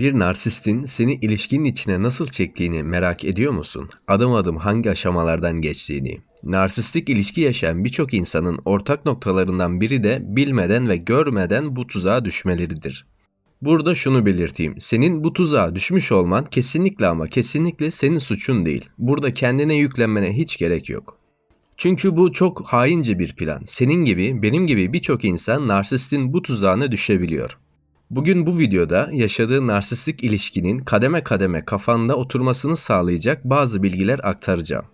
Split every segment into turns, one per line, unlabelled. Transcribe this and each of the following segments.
Bir narsistin seni ilişkinin içine nasıl çektiğini merak ediyor musun? Adım adım hangi aşamalardan geçtiğini. Narsistik ilişki yaşayan birçok insanın ortak noktalarından biri de bilmeden ve görmeden bu tuzağa düşmeleridir. Burada şunu belirteyim. Senin bu tuzağa düşmüş olman kesinlikle ama kesinlikle senin suçun değil. Burada kendine yüklenmene hiç gerek yok. Çünkü bu çok haince bir plan. Senin gibi, benim gibi birçok insan narsistin bu tuzağına düşebiliyor. Bugün bu videoda yaşadığı narsistik ilişkinin kademe kademe kafanda oturmasını sağlayacak bazı bilgiler aktaracağım.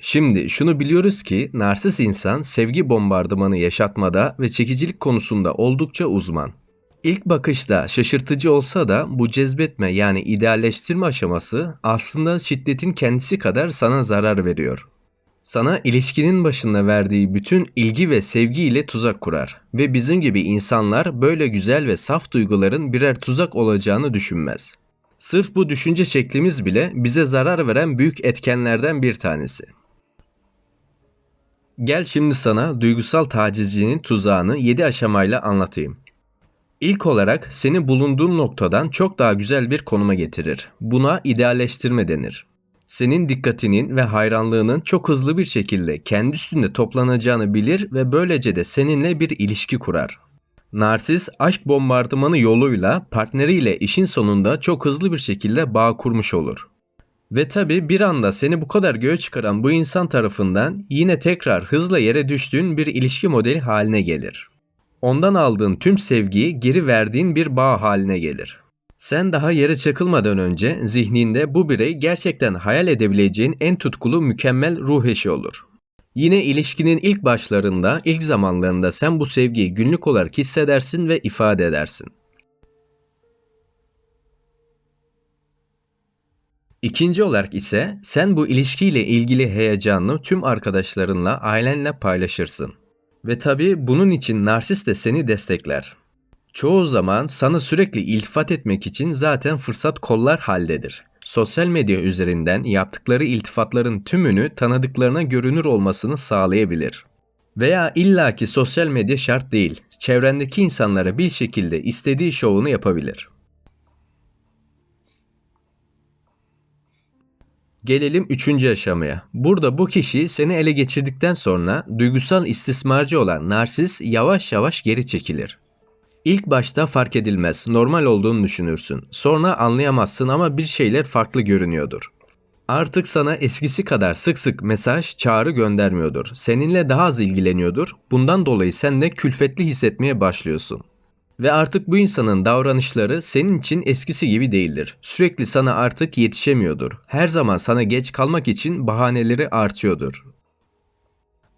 Şimdi şunu biliyoruz ki narsist insan sevgi bombardımanı yaşatmada ve çekicilik konusunda oldukça uzman. İlk bakışta şaşırtıcı olsa da bu cezbetme yani idealleştirme aşaması aslında şiddetin kendisi kadar sana zarar veriyor. Sana ilişkinin başında verdiği bütün ilgi ve sevgiyle tuzak kurar ve bizim gibi insanlar böyle güzel ve saf duyguların birer tuzak olacağını düşünmez. Sırf bu düşünce şeklimiz bile bize zarar veren büyük etkenlerden bir tanesi. Gel şimdi sana duygusal tacizcinin tuzağını 7 aşamayla anlatayım. İlk olarak seni bulunduğun noktadan çok daha güzel bir konuma getirir. Buna idealleştirme denir. Senin dikkatinin ve hayranlığının çok hızlı bir şekilde kendi üstünde toplanacağını bilir ve böylece de seninle bir ilişki kurar. Narsis aşk bombardımanı yoluyla partneriyle işin sonunda çok hızlı bir şekilde bağ kurmuş olur. Ve tabi bir anda seni bu kadar göğe çıkaran bu insan tarafından yine tekrar hızla yere düştüğün bir ilişki modeli haline gelir. Ondan aldığın tüm sevgiyi geri verdiğin bir bağ haline gelir. Sen daha yere çakılmadan önce zihninde bu birey gerçekten hayal edebileceğin en tutkulu mükemmel ruh eşi olur. Yine ilişkinin ilk başlarında, ilk zamanlarında sen bu sevgiyi günlük olarak hissedersin ve ifade edersin. İkinci olarak ise sen bu ilişkiyle ilgili heyecanını tüm arkadaşlarınla, ailenle paylaşırsın. Ve tabi bunun için narsist de seni destekler. Çoğu zaman sana sürekli iltifat etmek için zaten fırsat kollar haldedir. Sosyal medya üzerinden yaptıkları iltifatların tümünü tanıdıklarına görünür olmasını sağlayabilir. Veya illaki sosyal medya şart değil, çevrendeki insanlara bir şekilde istediği şovunu yapabilir. Gelelim üçüncü aşamaya. Burada bu kişi seni ele geçirdikten sonra duygusal istismarcı olan narsis yavaş yavaş geri çekilir. İlk başta fark edilmez, normal olduğunu düşünürsün. Sonra anlayamazsın ama bir şeyler farklı görünüyordur. Artık sana eskisi kadar sık sık mesaj, çağrı göndermiyordur. Seninle daha az ilgileniyordur. Bundan dolayı sen de külfetli hissetmeye başlıyorsun. Ve artık bu insanın davranışları senin için eskisi gibi değildir. Sürekli sana artık yetişemiyordur. Her zaman sana geç kalmak için bahaneleri artıyordur.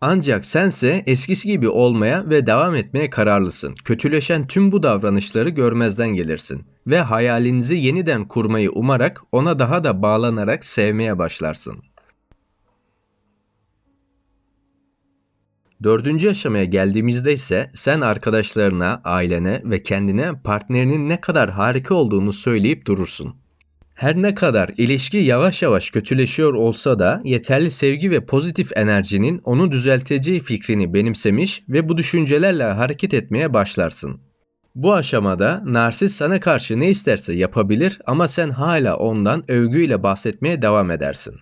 Ancak sense eskisi gibi olmaya ve devam etmeye kararlısın. Kötüleşen tüm bu davranışları görmezden gelirsin ve hayalinizi yeniden kurmayı umarak ona daha da bağlanarak sevmeye başlarsın. Dördüncü aşamaya geldiğimizde ise sen arkadaşlarına, ailene ve kendine partnerinin ne kadar harika olduğunu söyleyip durursun. Her ne kadar ilişki yavaş yavaş kötüleşiyor olsa da yeterli sevgi ve pozitif enerjinin onu düzelteceği fikrini benimsemiş ve bu düşüncelerle hareket etmeye başlarsın. Bu aşamada narsist sana karşı ne isterse yapabilir ama sen hala ondan övgüyle bahsetmeye devam edersin.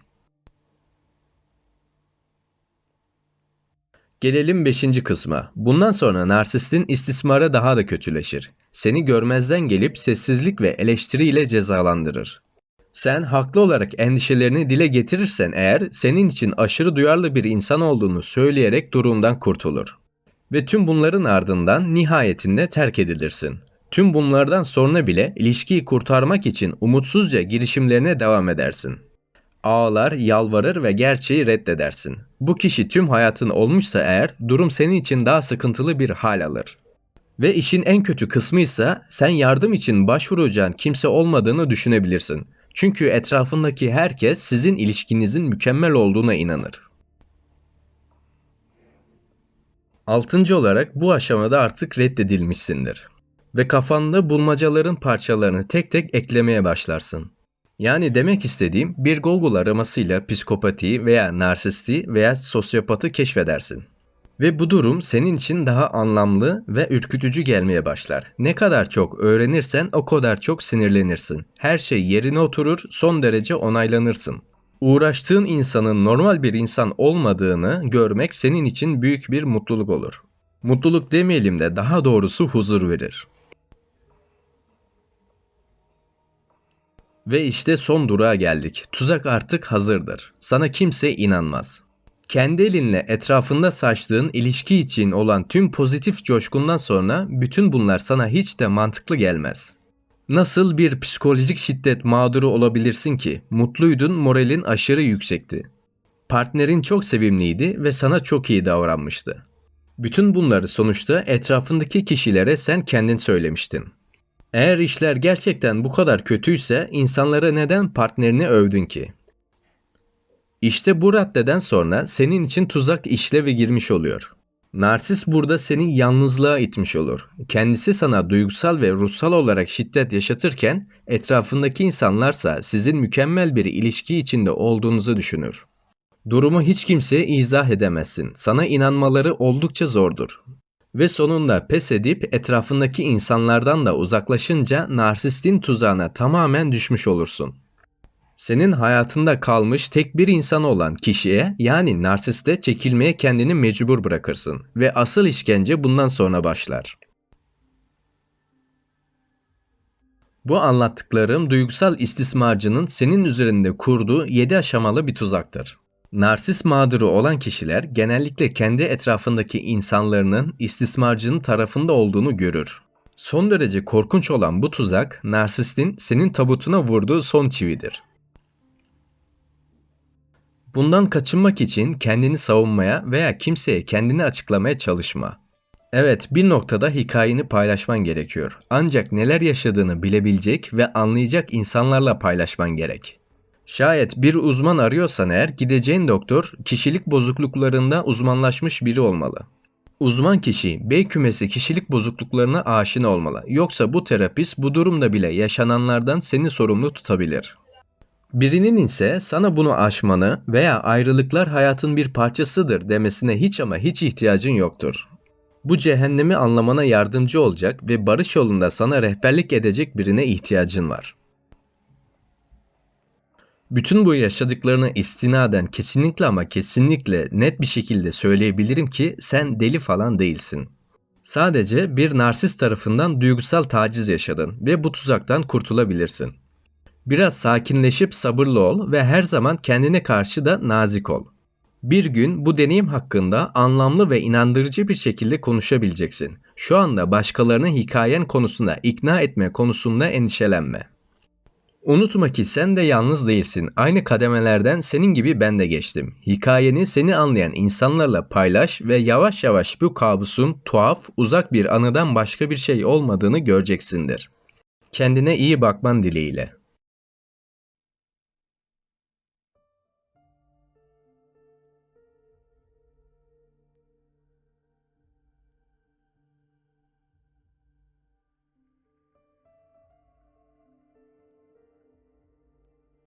Gelelim 5. kısma. Bundan sonra narsistin istismarı daha da kötüleşir. Seni görmezden gelip sessizlik ve eleştiriyle cezalandırır. Sen haklı olarak endişelerini dile getirirsen eğer senin için aşırı duyarlı bir insan olduğunu söyleyerek durumdan kurtulur. Ve tüm bunların ardından nihayetinde terk edilirsin. Tüm bunlardan sonra bile ilişkiyi kurtarmak için umutsuzca girişimlerine devam edersin. Ağlar, yalvarır ve gerçeği reddedersin. Bu kişi tüm hayatın olmuşsa eğer durum senin için daha sıkıntılı bir hal alır. Ve işin en kötü kısmı ise sen yardım için başvuracağın kimse olmadığını düşünebilirsin. Çünkü etrafındaki herkes sizin ilişkinizin mükemmel olduğuna inanır. Altıncı olarak bu aşamada artık reddedilmişsindir. Ve kafanda bulmacaların parçalarını tek tek eklemeye başlarsın. Yani demek istediğim bir Google aramasıyla psikopatiyi veya narsisti veya sosyopatı keşfedersin. Ve bu durum senin için daha anlamlı ve ürkütücü gelmeye başlar. Ne kadar çok öğrenirsen o kadar çok sinirlenirsin. Her şey yerine oturur, son derece onaylanırsın. Uğraştığın insanın normal bir insan olmadığını görmek senin için büyük bir mutluluk olur. Mutluluk demeyelim de daha doğrusu huzur verir. Ve işte son durağa geldik. Tuzak artık hazırdır. Sana kimse inanmaz. Kendi elinle etrafında saçtığın ilişki için olan tüm pozitif coşkundan sonra bütün bunlar sana hiç de mantıklı gelmez. Nasıl bir psikolojik şiddet mağduru olabilirsin ki? Mutluydun, moralin aşırı yüksekti. Partnerin çok sevimliydi ve sana çok iyi davranmıştı. Bütün bunları sonuçta etrafındaki kişilere sen kendin söylemiştin. Eğer işler gerçekten bu kadar kötüyse insanlara neden partnerini övdün ki? İşte bu raddeden sonra senin için tuzak işlevi girmiş oluyor. Narsist burada seni yalnızlığa itmiş olur. Kendisi sana duygusal ve ruhsal olarak şiddet yaşatırken etrafındaki insanlarsa sizin mükemmel bir ilişki içinde olduğunuzu düşünür. Durumu hiç kimseye izah edemezsin. Sana inanmaları oldukça zordur. Ve sonunda pes edip etrafındaki insanlardan da uzaklaşınca narsistin tuzağına tamamen düşmüş olursun. Senin hayatında kalmış tek bir insan olan kişiye yani narsiste çekilmeye kendini mecbur bırakırsın ve asıl işkence bundan sonra başlar. Bu anlattıklarım duygusal istismarcının senin üzerinde kurduğu 7 aşamalı bir tuzaktır. Narsist mağduru olan kişiler genellikle kendi etrafındaki insanların istismarcının tarafında olduğunu görür. Son derece korkunç olan bu tuzak narsistin senin tabutuna vurduğu son çividir. Bundan kaçınmak için kendini savunmaya veya kimseye kendini açıklamaya çalışma. Evet, bir noktada hikayeni paylaşman gerekiyor. Ancak neler yaşadığını bilebilecek ve anlayacak insanlarla paylaşman gerek. Şayet bir uzman arıyorsan eğer gideceğin doktor kişilik bozukluklarında uzmanlaşmış biri olmalı. Uzman kişi B kümesi kişilik bozukluklarına aşina olmalı. Yoksa bu terapist bu durumda bile yaşananlardan seni sorumlu tutabilir. Birinin ise sana bunu aşmanı veya ayrılıklar hayatın bir parçasıdır demesine hiç ama hiç ihtiyacın yoktur. Bu cehennemi anlamana yardımcı olacak ve barış yolunda sana rehberlik edecek birine ihtiyacın var. Bütün bu yaşadıklarına istinaden kesinlikle ama kesinlikle net bir şekilde söyleyebilirim ki sen deli falan değilsin. Sadece bir narsist tarafından duygusal taciz yaşadın ve bu tuzaktan kurtulabilirsin. Biraz sakinleşip sabırlı ol ve her zaman kendine karşı da nazik ol. Bir gün bu deneyim hakkında anlamlı ve inandırıcı bir şekilde konuşabileceksin. Şu anda başkalarını hikayen konusunda ikna etme konusunda endişelenme. Unutma ki sen de yalnız değilsin. Aynı kademelerden senin gibi ben de geçtim. Hikayeni seni anlayan insanlarla paylaş ve yavaş yavaş bu kabusun tuhaf, uzak bir anıdan başka bir şey olmadığını göreceksindir. Kendine iyi bakman dileğiyle.